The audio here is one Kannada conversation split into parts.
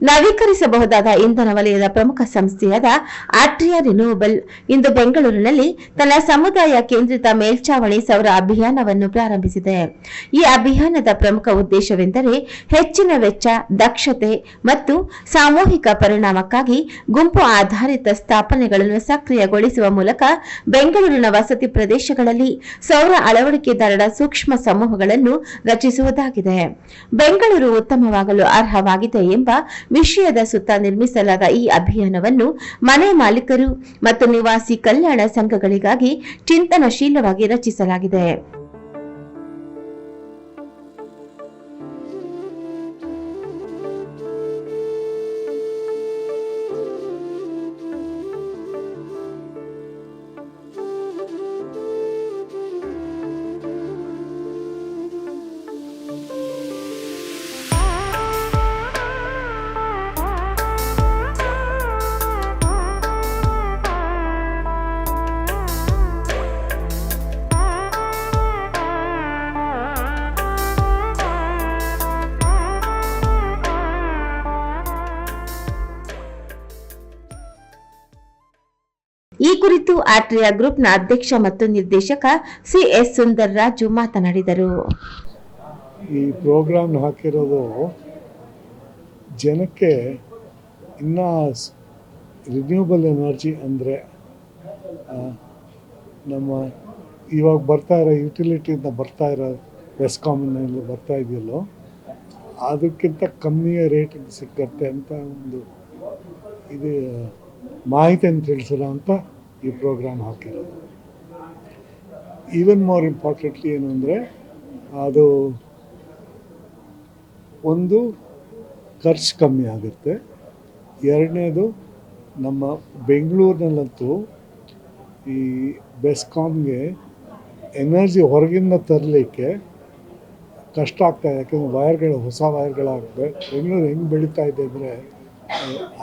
ನವೀಕರಿಸಬಹುದಾದ ಇಂಧನ ವಲಯದ ಪ್ರಮುಖ ಸಂಸ್ಥೆಯಾದ ಆಟ್ರಿಯಾ ರಿನ್ಯೂವಬಲ್ ಇಂದು ಬೆಂಗಳೂರಿನಲ್ಲಿ ತನ್ನ ಸಮುದಾಯ ಕೇಂದ್ರಿತ ಮೇಲ್ಚಾವಣಿ ಸೌರ ಅಭಿಯಾನವನ್ನು ಪ್ರಾರಂಭಿಸಿದೆ. ಈ ಅಭಿಯಾನದ ಪ್ರಮುಖ ಉದ್ದೇಶವೆಂದರೆ ಹೆಚ್ಚಿನ ವೆಚ್ಚ, ದಕ್ಷತೆ ಮತ್ತು ಸಾಮೂಹಿಕ ಪರಿಣಾಮಕ್ಕಾಗಿ ಗುಂಪು ಆಧಾರಿತ ಸ್ಥಾಪನೆಗಳನ್ನು ಸಕ್ರಿಯಗೊಳಿಸುವ ಮೂಲಕ ಬೆಂಗಳೂರಿನ ವಸತಿ ಪ್ರದೇಶಗಳಲ್ಲಿ ಸೌರ ಅಳವಡಿಕೆದಾರರ ಸೂಕ್ಷ್ಮ ಸಮೂಹಗಳನ್ನು ರಚಿಸುವುದಾಗಿದೆ. ಬೆಂಗಳೂರು ಉತ್ತಮವಾಗಲು ಅರ್ಹವಾಗಿದೆ ಎಂಬ ವಿಷಯದ ಸುತ್ತ ನಿರ್ಮಿಸಲಾದ ಈ ಅಭಿಯಾನವನ್ನು ಮನೆ ಮಾಲೀಕರು ಮತ್ತು ನಿವಾಸಿ ಕಲ್ಯಾಣ ಸಂಘಗಳಿಗಾಗಿ ಚಿಂತನಶೀಲವಾಗಿ ರಚಿಸಲಾಗಿದೆ. ಈ ಕುರಿತು ಆಟ್ರಿಯಾ ಗ್ರೂಪ್ನ ಅಧ್ಯಕ್ಷ ಮತ್ತು ನಿರ್ದೇಶಕ ಸಿ ಎಸ್ ಸುಂದರ್ ರಾಜು ಮಾತನಾಡಿದರು. ಈ ಪ್ರೋಗ್ರಾಮ್ ಹಾಕಿರೋದು ಜನಕ್ಕೆ ಇನ್ನ ರಿನ್ಯೂಬಲ್ ಎನರ್ಜಿ ಅಂದರೆ ನಮ್ಮ ಇವಾಗ ಬರ್ತಾ ಇರೋ ಯುಟಿಲಿಟಿಯಿಂದ ಬರ್ತಾ ಇರೋ ಬೆಸ್ಕಾಮ್ನಲ್ಲಿ ಬರ್ತಾ ಇದೆಯಲ್ಲೋ, ಅದಕ್ಕಿಂತ ಕಮ್ಮಿಯ ರೇಟಿಗೆ ಸಿಕ್ಕತ್ತೆ ಅಂತ ಒಂದು ಇದು ಮಾಹಿತಿಯನ್ನು ತಿಳಿಸೋಣ ಅಂತ ಈ ಪ್ರೋಗ್ರಾಮ್ ಹಾಕಿರೋದು. ಈವನ್ ಮೋರ್ ಇಂಪಾರ್ಟೆಂಟ್ಲಿ ಏನು ಅಂದರೆ, ಅದು ಒಂದು ಖರ್ಚು ಕಮ್ಮಿ ಆಗುತ್ತೆ. ಎರಡನೇದು, ನಮ್ಮ ಬೆಂಗಳೂರಿನಲ್ಲಂತೂ ಈ ಬೆಸ್ಕಾಮ್ಗೆ ಎನರ್ಜಿ ಹೊರಗಿಂದ ತರಲಿಕ್ಕೆ ಕಷ್ಟ ಆಗ್ತಾಯಿದೆ ಯಾಕೆಂದರೆ ವೈರ್ಗಳು, ಹೊಸ ವೈರ್ಗಳಾಗುತ್ತೆ ಬೆಂಗಳೂರು ಹೆಂಗೆ ಬೆಳೀತಾ ಇದೆ ಅಂದರೆ,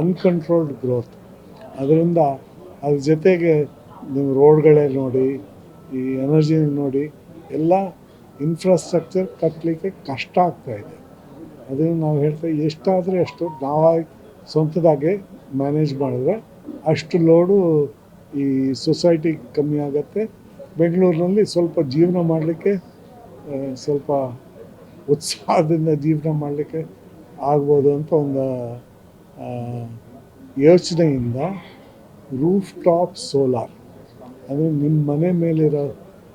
ಅನ್ಕಂಟ್ರೋಲ್ಡ್ ಗ್ರೋತ್. ಅದರಿಂದ ಅದ್ರ ಜೊತೆಗೆ ನೀವು ರೋಡ್ಗಳೇ ನೋಡಿ, ಈ ಎನರ್ಜಿ ನೋಡಿ, ಎಲ್ಲ ಇನ್ಫ್ರಾಸ್ಟ್ರಕ್ಚರ್ ಕಟ್ಟಲಿಕ್ಕೆ ಕಷ್ಟ ಆಗ್ತಾ ಇದೆ. ಅದನ್ನು ನಾವು ಹೇಳ್ತೇವೆ ಎಷ್ಟಾದರೆ ಅಷ್ಟು ನಾವಾಗಿ ಸ್ವಂತದಾಗೆ ಮ್ಯಾನೇಜ್ ಮಾಡಿದ್ರೆ ಅಷ್ಟು ಲೋಡು ಈ ಸೊಸೈಟಿ ಕಮ್ಮಿ ಆಗುತ್ತೆ. ಬೆಂಗಳೂರಿನಲ್ಲಿ ಸ್ವಲ್ಪ ಜೀವನ ಮಾಡಲಿಕ್ಕೆ ಸ್ವಲ್ಪ ಉತ್ಸಾಹದಿಂದ ಜೀವನ ಮಾಡಲಿಕ್ಕೆ ಆಗ್ಬೋದು ಅಂತ ಒಂದು ಯೋಚನೆಯಿಂದ ರೂಫ್ ಟಾಪ್ ಸೋಲಾರ್ ಅಂದರೆ ನಿಮ್ಮ ಮನೆ ಮೇಲಿರೋ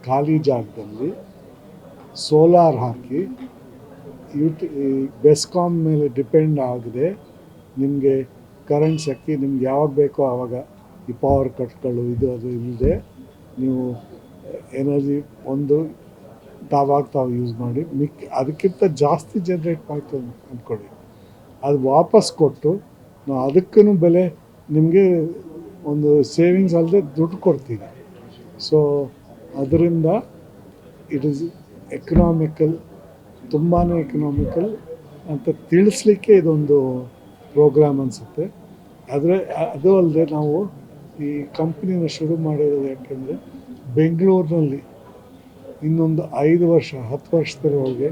ಖಾಲಿ ಜಾಗದಲ್ಲಿ ಸೋಲಾರ್ ಹಾಕಿ ಯುಟಿ ಬೆಸ್ಕಾಮ್ ಮೇಲೆ ಡಿಪೆಂಡ್ ಆಗದೆ, ನಿಮಗೆ ಕರೆಂಟ್ ಶಕ್ತಿ ನಿಮ್ಗೆ ಯಾವಾಗ ಬೇಕೋ ಆವಾಗ ಈ ಪವರ್ ಕಟ್ಗಳು ಇದು ಅದು ಇಲ್ಲದೆ ನೀವು ಎನರ್ಜಿ ಒಂದು ತಾವಾಗ ತಾವು ಯೂಸ್ ಮಾಡಿ ಮಿಕ್ಕಿ ಅದಕ್ಕಿಂತ ಜಾಸ್ತಿ ಜನ್ರೇಟ್ ಮಾಡ್ತು ಅಂದ್ಕೊಳ್ಳಿ. ಅದು ವಾಪಸ್ ಕೊಟ್ಟು ಅದಕ್ಕೂ ಬೆಲೆ ನಿಮಗೆ ಒಂದು ಸೇವಿಂಗ್ಸ್ ಅಲ್ಲದೆ ದುಡ್ಡು ಕೊಡ್ತೀನಿ. ಸೊ ಅದರಿಂದ ಇಟ್ ಈಸ್ ಎಕನಾಮಿಕಲ್ ತುಂಬಾ ಎಕನಾಮಿಕಲ್ ಅಂತ ತಿಳಿಸ್ಲಿಕ್ಕೆ ಇದೊಂದು ಪ್ರೋಗ್ರಾಮ್ ಅನಿಸುತ್ತೆ. ಆದರೆ, ಅದು ಅಲ್ಲದೆ ನಾವು ಈ ಕಂಪ್ನಿನ ಶುರು ಮಾಡಿರೋದು ಯಾಕೆಂದರೆ ಬೆಂಗಳೂರಿನಲ್ಲಿ ಇನ್ನೊಂದು ಐದು ವರ್ಷ, ಹತ್ತು ವರ್ಷದವರೆಗೆ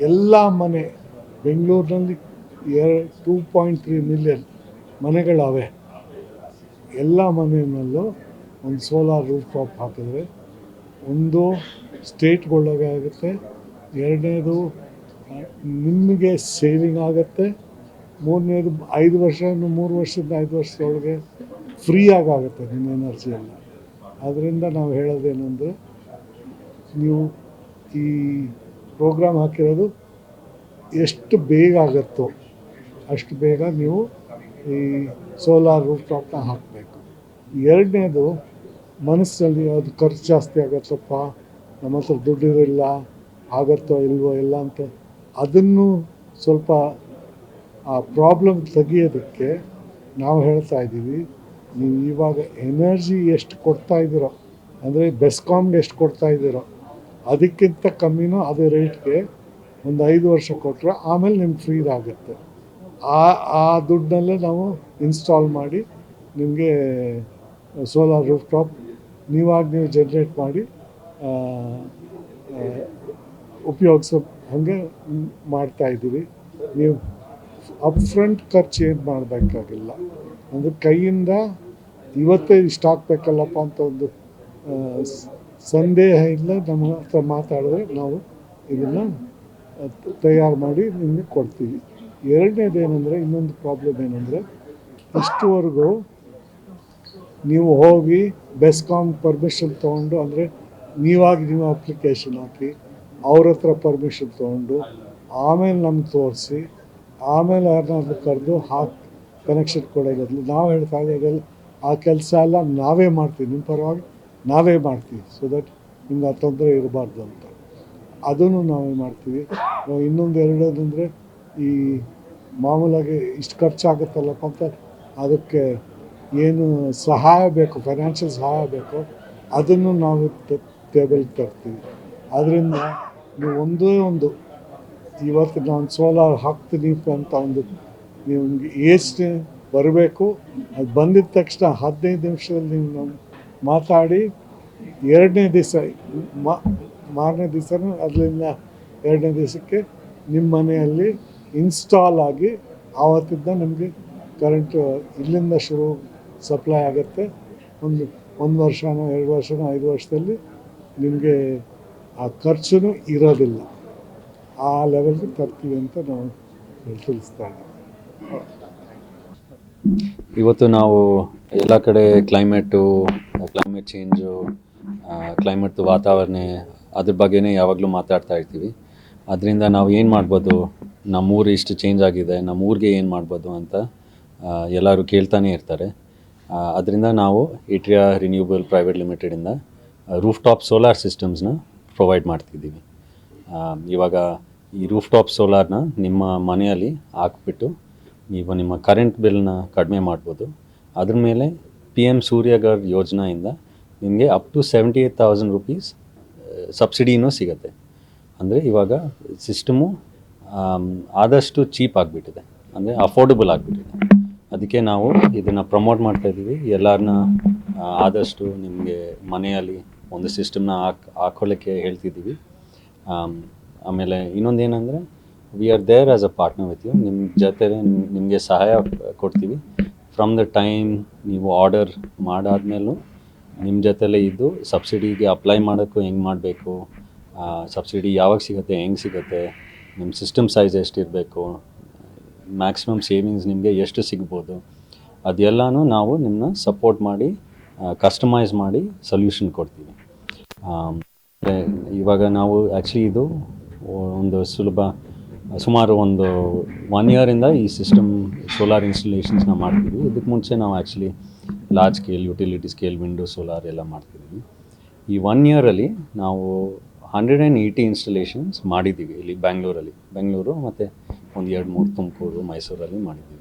ಎಲ್ಲ ಮನೆ ಬೆಂಗಳೂರಿನಲ್ಲಿ ಎರಡು ಟೂ ಪಾಯಿಂಟ್ ತ್ರೀ ಮಿಲಿಯನ್ ಮನೆಗಳವೆ. ಎಲ್ಲ ಮನೆಯಲ್ಲೂ ಒಂದು ಸೋಲಾರ್ ರೂಫ್ ಟಾಪ್ ಹಾಕಿದ್ರೆ ಒಂದು ಸ್ಟೇಟ್ಗೊಳಗೆ ಆಗುತ್ತೆ. ಎರಡನೇದು ನಿಮಗೆ ಸೇವಿಂಗ್ ಆಗುತ್ತೆ. ಮೂರನೇದು, ಐದು ವರ್ಷ ಮೂರು ವರ್ಷದಿಂದ ಐದು ವರ್ಷದೊಳಗೆ ಫ್ರೀಯಾಗಿ ಆಗುತ್ತೆ ನಿಮ್ಮ ಎನರ್ಜಿ ಎಲ್ಲ. ಅದರಿಂದ ನಾವು ಹೇಳೋದೇನೆಂದರೆ, ನೀವು ಈ ಪ್ರೋಗ್ರಾಮ್ ಹಾಕಿರೋದು ಎಷ್ಟು ಬೇಗ ಆಗುತ್ತೋ ಅಷ್ಟು ಬೇಗ ನೀವು ಈ ಸೋಲಾರ್ ರೂಫ್ ಟಾಪ್ನ ಹಾಕಬೇಕು. ಎರಡನೇದು, ಮನಸ್ಸಲ್ಲಿ ಅದು ಖರ್ಚು ಜಾಸ್ತಿ ಆಗತ್ತಪ್ಪ ನಮ್ಮ ಹತ್ರ ದುಡ್ಡಿರಲಿಲ್ಲ, ಆಗತ್ತೋ ಇಲ್ವೋ ಇಲ್ಲ ಅಂತ ಅದನ್ನು ಸ್ವಲ್ಪ ಆ ಪ್ರಾಬ್ಲಮ್ ತೆಗಿಯೋದಕ್ಕೆ ನಾವು ಹೇಳ್ತಾ ಇದ್ದೀವಿ, ನೀವು ಇವಾಗ ಎನರ್ಜಿ ಎಷ್ಟು ಕೊಡ್ತಾ ಇದ್ದೀರೋ, ಅಂದರೆ ಬೆಸ್ಕಾಮ್ಗೆ ಎಷ್ಟು ಕೊಡ್ತಾ ಇದ್ದೀರೋ, ಅದಕ್ಕಿಂತ ಕಮ್ಮಿನೂ ಅದೇ ರೇಟ್ಗೆ ಒಂದು ಐದು ವರ್ಷ ಕೊಟ್ಟರೆ ಆಮೇಲೆ ನಿಮ್ಗೆ ಫ್ರೀ ಆಗುತ್ತೆ. ಆ ಆ ದುಡ್ಡಲ್ಲೇ ನಾವು ಇನ್ಸ್ಟಾಲ್ ಮಾಡಿ ನಿಮಗೆ ಸೋಲಾರ್ ರೂಫ್ ಟಾಪ್ ನೀವಾಗಿ ನೀವು ಜನ್ರೇಟ್ ಮಾಡಿ ಉಪಯೋಗಿಸೋ ಹಾಗೆ ಮಾಡ್ತಾ ಇದ್ದೀವಿ. ನೀವು ಅಪ್ ಫ್ರಂಟ್ ಖರ್ಚು ಏನು ಮಾಡಬೇಕಾಗಿಲ್ಲ. ಅಂದರೆ ಕೈಯಿಂದ ಇವತ್ತೇ ಇಷ್ಟು ಹಾಕ್ಬೇಕಲ್ಲಪ್ಪ ಅಂತ ಒಂದು ಸಂದೇಹ ಇಲ್ಲ, ನಮ್ಮ ಹತ್ರ ಮಾತಾಡಿದ್ರೆ ನಾವು ಇದನ್ನು ತಯಾರು ಮಾಡಿ ನಿಮಗೆ ಕೊಡ್ತೀವಿ. ಎರಡನೇದು ಏನಂದರೆ ಇನ್ನೊಂದು ಪ್ರಾಬ್ಲಮ್ ಏನಂದರೆ, ಇಷ್ಟುವರೆಗೂ ನೀವು ಹೋಗಿ ಬೆಸ್ಕಾಮ್ ಪರ್ಮಿಷನ್ ತೊಗೊಂಡು, ಅಂದರೆ ನೀವಾಗಿ ನೀವು ಅಪ್ಲಿಕೇಶನ್ ಹಾಕಿ, ಅವ್ರ ಹತ್ರ ಪರ್ಮಿಷನ್ ತೊಗೊಂಡು, ಆಮೇಲೆ ನಮ್ಗೆ ತೋರಿಸಿ, ಆಮೇಲೆ ಯಾರನ್ನಾದ್ರೂ ಕರೆದು ಹಾಕಿ ಕನೆಕ್ಷನ್ ಕೊಡೋದಿಲ್ಲ ನಾವು ಹೇಳ್ತಾ ಇದ್ದಾಗೆಲ್ಲ ಆ ಕೆಲಸ ಎಲ್ಲ ನಾವೇ ಮಾಡ್ತೀವಿ. ನಿಮ್ಮ ಪರವಾಗಿ ನಾವೇ ಮಾಡ್ತೀವಿ. ಸೊ ದಟ್ ನಿಮ್ಗೆ ಆ ತೊಂದರೆ ಇರಬಾರ್ದು ಅಂತ. ಅದನ್ನು ನಾವೇ ಮಾಡ್ತೀವಿ. ಇನ್ನೊಂದು ಎರಡೋದಂದರೆ ಈ ಮಾಮೂಲಾಗಿ ಇಷ್ಟು ಖರ್ಚಾಗುತ್ತಲ್ಲಪ್ಪ ಅಂತ, ಅದಕ್ಕೆ ಏನು ಸಹಾಯ ಬೇಕು ಫೈನಾನ್ಷಿಯಲ್ ಸಹಾಯ ಬೇಕು, ಅದನ್ನು ನಾವು ಟೇಬಲ್ ತರ್ತೀವಿ. ಅದರಿಂದ ನೀವು ಒಂದೇ ಒಂದು, ಇವತ್ತು ನಾನು ಸೋಲಾರ್ ಹಾಕ್ತೀನಿ ಅಂತ ಒಂದು ನಿಮ್ಗೆ ಎಷ್ಟು ಬರಬೇಕು, ಅದು ಬಂದಿದ ತಕ್ಷಣ ಹದಿನೈದು ನಿಮಿಷದಲ್ಲಿ ನೀವು ನಮ್ಮ ಮಾತಾಡಿ, ಎರಡನೇ ದಿವಸ ಮಾರನೇ ದಿವಸನೂ ಅದರಿಂದ ಎರಡನೇ ದಿವಸಕ್ಕೆ ನಿಮ್ಮ ಮನೆಯಲ್ಲಿ ಇನ್ಸ್ಟಾಲ್ ಆಗಿ ಆವತ್ತಿಂದ ನಮಗೆ ಕರೆಂಟು ಇಲ್ಲಿಂದ ಶುರು ಸಪ್ಲೈ ಆಗುತ್ತೆ. ಒಂದು ಒಂದು ವರ್ಷನೋ, ಎರಡು ವರ್ಷನೋ, ಐದು ವರ್ಷದಲ್ಲಿ ನಿಮಗೆ ಆ ಖರ್ಚು ಇರೋದಿಲ್ಲ. ಆ ಲೆವೆಲ್ಗೆ ತರ್ತೀವಿ ಅಂತ ನಾವು ತಿಳಿಸ್ತಾ ಇವತ್ತು ನಾವು ಎಲ್ಲ ಕಡೆ ಕ್ಲೈಮೇಟು ಕ್ಲೈಮೇಟ್ ಚೇಂಜು ಕ್ಲೈಮೇಟ್ದು ವಾತಾವರಣ ಅದ್ರ ಬಗ್ಗೆನೇ ಯಾವಾಗಲೂ ಮಾತಾಡ್ತಾ ಇರ್ತೀವಿ. ಅದರಿಂದ ನಾವು ಏನು ಮಾಡ್ಬೋದು? ನಮ್ಮೂರು ಇಷ್ಟು ಚೇಂಜ್ ಆಗಿದೆ, ನಮ್ಮೂರಿಗೆ ಏನು ಮಾಡ್ಬೋದು ಅಂತ ಎಲ್ಲರೂ ಕೇಳ್ತಾನೆ ಇರ್ತಾರೆ. ಅದರಿಂದ ನಾವು ಇಟ್ರಿಯಾ ರಿನ್ಯೂಬಲ್ ಪ್ರೈವೇಟ್ ಲಿಮಿಟೆಡಿಂದ ರೂಫ್ ಟಾಪ್ ಸೋಲಾರ್ ಸಿಸ್ಟಮ್ಸ್ನ ಪ್ರೊವೈಡ್ ಮಾಡ್ತಿದ್ದೀವಿ. ಇವಾಗ ಈ ರೂಫ್ ಟಾಪ್ ಸೋಲಾರ್ನ ನಿಮ್ಮ ಮನೆಯಲ್ಲಿ ಹಾಕ್ಬಿಟ್ಟು ನೀವು ನಿಮ್ಮ ಕರೆಂಟ್ ಬಿಲ್ನ ಕಡಿಮೆ ಮಾಡ್ಬೋದು. ಅದ್ರ ಮೇಲೆ ಪಿ ಎಂ ಸೂರ್ಯಗರ್ ಯೋಜನೆಯಿಂದ ನಿಮಗೆ up to seventy eight thousand rupees ಸಬ್ಸಿಡಿನೂ ಸಿಗುತ್ತೆ. ಅಂದರೆ ಇವಾಗ ಸಿಸ್ಟಮು ಆದಷ್ಟು ಚೀಪ್ ಆಗಿಬಿಟ್ಟಿದೆ. ಅಂದರೆ ಅಫೋರ್ಡಬಲ್ ಆಗಿಬಿಟ್ಟಿದೆ. ಅದಕ್ಕೆ ನಾವು ಇದನ್ನು ಪ್ರಮೋಟ್ ಮಾಡ್ತಾ ಇದ್ದೀವಿ. ಎಲ್ಲರನ್ನ ಆದಷ್ಟು ನಿಮಗೆ ಮನೆಯಲ್ಲಿ ಒಂದು ಸಿಸ್ಟಮ್ನ ಹಾಕ್ ಹಾಕೊಳ್ಳೋಕ್ಕೆ ಹೇಳ್ತಿದ್ದೀವಿ. ಆಮ್, ಆಮೇಲೆ ಇನ್ನೊಂದು ಏನಂದರೆ we are there as a partner with you ನಿಮ್ಮ ಜೊತೆ ನಿಮಗೆ ಸಹಾಯ ಕೊಡ್ತೀವಿ. ಫ್ರಮ್ ದ ಟೈಮ್ ನೀವು ಆರ್ಡರ್ ಮಾಡಾದ್ಮೇಲೂ ನಿಮ್ಮ ಜೊತೆಲೇ ಇದ್ದು ಸಬ್ಸಿಡಿಗೆ ಅಪ್ಲೈ ಮಾಡೋಕ್ಕೂ ಹೆಂಗೆ ಮಾಡಬೇಕು? ಸಬ್ಸಿಡಿ ಯಾವಾಗ ಸಿಗುತ್ತೆ ಹೆಂಗೆ ಸಿಗುತ್ತೆ? ನಿಮ್ಮ ಸಿಸ್ಟಮ್ ಸೈಜ್ ಎಷ್ಟಿರಬೇಕು? ಮ್ಯಾಕ್ಸಿಮಮ್ ಸೇವಿಂಗ್ಸ್ ನಿಮಗೆ ಎಷ್ಟು ಸಿಗ್ಬೋದು? ಅದೆಲ್ಲನೂ ನಾವು ನಿಮ್ಮನ್ನ ಸಪೋರ್ಟ್ ಮಾಡಿ ಕಸ್ಟಮೈಸ್ ಮಾಡಿ ಸೊಲ್ಯೂಷನ್ ಕೊಡ್ತೀವಿ. ಇವಾಗ ನಾವು ಆ್ಯಕ್ಚುಲಿ ಇದು ಒಂದು ಸುಲಭ, ಸುಮಾರು ಒಂದು ಒನ್ ಇಯರಿಂದ ಈ ಸಿಸ್ಟಮ್ ಸೋಲಾರ್ ಇನ್ಸ್ಟಲೇಷನ್ಸ್ನ ಮಾಡ್ತೀವಿ. ಇದಕ್ಕೆ ಮುಂಚೆ ನಾವು actually large scale utility scale window solar ಎಲ್ಲ ಮಾಡ್ತಿದ್ವಿ. ಈ ಒನ್ ಇಯರಲ್ಲಿ ನಾವು ಹಂಡ್ರೆಡ್ ಆ್ಯಂಡ್ ಏಯ್ಟಿ ಇನ್ಸ್ಟಲೇಷನ್ಸ್ ಮಾಡಿದ್ದೀವಿ ಇಲ್ಲಿ ಬ್ಯಾಂಗ್ಳೂರಲ್ಲಿ ಬೆಂಗಳೂರು ಮತ್ತು ಒಂದು ಎರಡು ಮೂರು ತುಮಕೂರು, ಮೈಸೂರಲ್ಲಿ ಮಾಡಿದ್ದೀವಿ.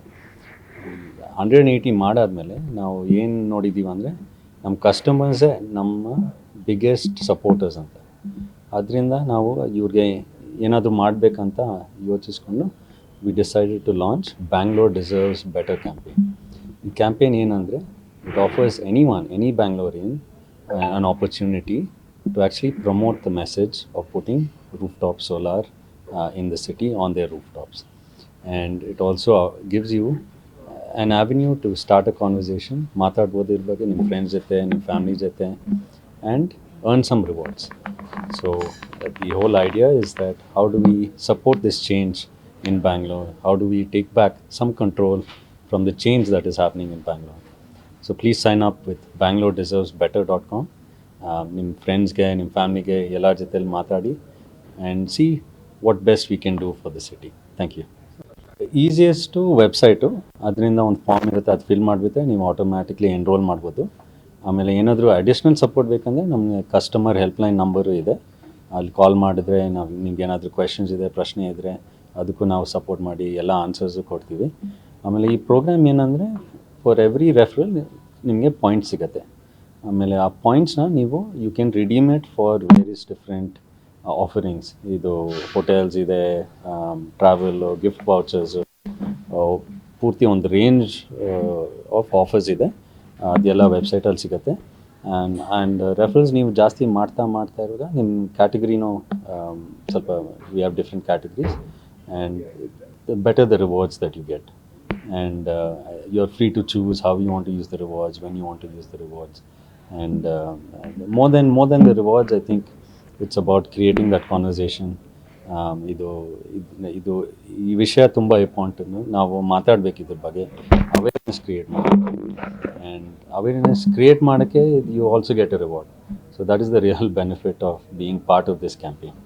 ಹಂಡ್ರೆಡ್ ಆ್ಯಂಡ್ ಏಯ್ಟಿ ಮಾಡಾದಮೇಲೆ ನಾವು ಏನು ನೋಡಿದ್ದೀವಿ ಅಂದರೆ ನಮ್ಮ ಕಸ್ಟಮರ್ಸೇ ನಮ್ಮ ಬಿಗ್ಗೆಸ್ಟ್ ಸಪೋರ್ಟರ್ಸ್ ಅಂತ. ಅದರಿಂದ ನಾವು ಇವ್ರಿಗೆ ಏನಾದರೂ ಮಾಡಬೇಕಂತ ಯೋಚಿಸ್ಕೊಂಡು we decided to launch Bangalore deserves better campaign ಈ ಕ್ಯಾಂಪೇನ್ ಏನಂದರೆ it offers any one any Bangalorean on opportunity to actually promote the message of putting rooftop solar uh, in the city on their rooftops. And it also uh, gives you an avenue to start a conversation, ಮಾತಾಡ್ಬೋದು ಇದ್ರ ಬಗ್ಗೆ ನಿಮ್ಮ ಫ್ರೆಂಡ್ಸ್ ಜೊತೆ ನಿಮ್ಮ ಫ್ಯಾಮಿಲಿ ಜೊತೆ and earn some rewards. So uh, the whole idea is that how do we support this change in Bangalore? How do we take back some control from the change that is happening in Bangalore? So please sign up with Bangalore Com ನಿಮ್ಮ ಫ್ರೆಂಡ್ಸ್ಗೆ ನಿಮ್ಮ ಫ್ಯಾಮಿಲಿಗೆ ಎಲ್ಲರ ಜೊತೆಲಿ ಮಾತಾಡಿ and see what best we can do for the city thank you easiest website ಅದರಿಂದ ಒಂದು ಫಾರ್ಮ್ ಇರುತ್ತೆ, ಅದು ಫಿಲ್ ಮಾಡಿಬಿಟ್ರೆ ನೀವು ಆಟೋಮ್ಯಾಟಿಕ್ಲಿ ಎನ್ರೋಲ್ ಮಾಡ್ಬೋದು. ಆಮೇಲೆ ಏನಾದರೂ ಅಡಿಷ್ನಲ್ ಸಪೋರ್ಟ್ ಬೇಕಂದರೆ ನಮಗೆ ಕಸ್ಟಮರ್ ಹೆಲ್ಪ್ಲೈನ್ ನಂಬರು ಇದೆ. ಅಲ್ಲಿ ಕಾಲ್ ಮಾಡಿದ್ರೆ, ನಾವು ನಿಮ್ಗೆ ಏನಾದರೂ ಕ್ವೆಶನ್ಸ್ ಇದೆ, ಪ್ರಶ್ನೆ ಇದ್ದರೆ ಅದಕ್ಕೂ ನಾವು ಸಪೋರ್ಟ್ ಮಾಡಿ ಎಲ್ಲ ಆನ್ಸರ್ಸು ಕೊಡ್ತೀವಿ. ಆಮೇಲೆ ಈ ಪ್ರೋಗ್ರಾಮ್ ಏನಂದರೆ ಫಾರ್ ಎವ್ರಿ ರೆಫ್ರಲ್ ನಿಮಗೆ ಪಾಯಿಂಟ್ ಸಿಗುತ್ತೆ. ಆಮೇಲೆ ಆ ಪಾಯಿಂಟ್ಸ್ನ ನೀವು you can redeem it for various different offerings ಇದು ಹೋಟೆಲ್ಸ್ ಇದೆ ಟ್ರಾವೆಲ್ ಗಿಫ್ಟ್ ವಾಚರ್ಸ್ ಪೂರ್ತಿ ಒಂದು ರೇಂಜ್ ಆಫ್ ಆಫರ್ಸ್ ಇದೆ. ಅದೆಲ್ಲ ವೆಬ್ಸೈಟಲ್ಲಿ ಸಿಗುತ್ತೆ. ಆ್ಯಂಡ್ ಆ್ಯಂಡ್ ರೆಫರೆನ್ಸ್ ನೀವು ಜಾಸ್ತಿ ಮಾಡ್ತಾ ಮಾಡ್ತಾ ಇರುವಾಗ ನಿಮ್ಮ ಕ್ಯಾಟಗರಿನೂ ಸ್ವಲ್ಪ we have different categories and better the rewards that you get and you are free to choose how you want to use the rewards when you want to use the rewards. And uh, more than more than the rewards, I think it's about creating that conversation. Um, ಇದು ಇದ್- ಈ ವಿಷಯ ತುಂಬ ಇಂಪಾರ್ಟೆಂಟ್ ನಾವು ಮಾತಾಡಬೇಕು ಇದ್ರ ಬಗ್ಗೆ. Awareness create and awareness create ಮಾಡೋಕ್ಕೆ you also get a reward so that is the real benefit of being part of this campaign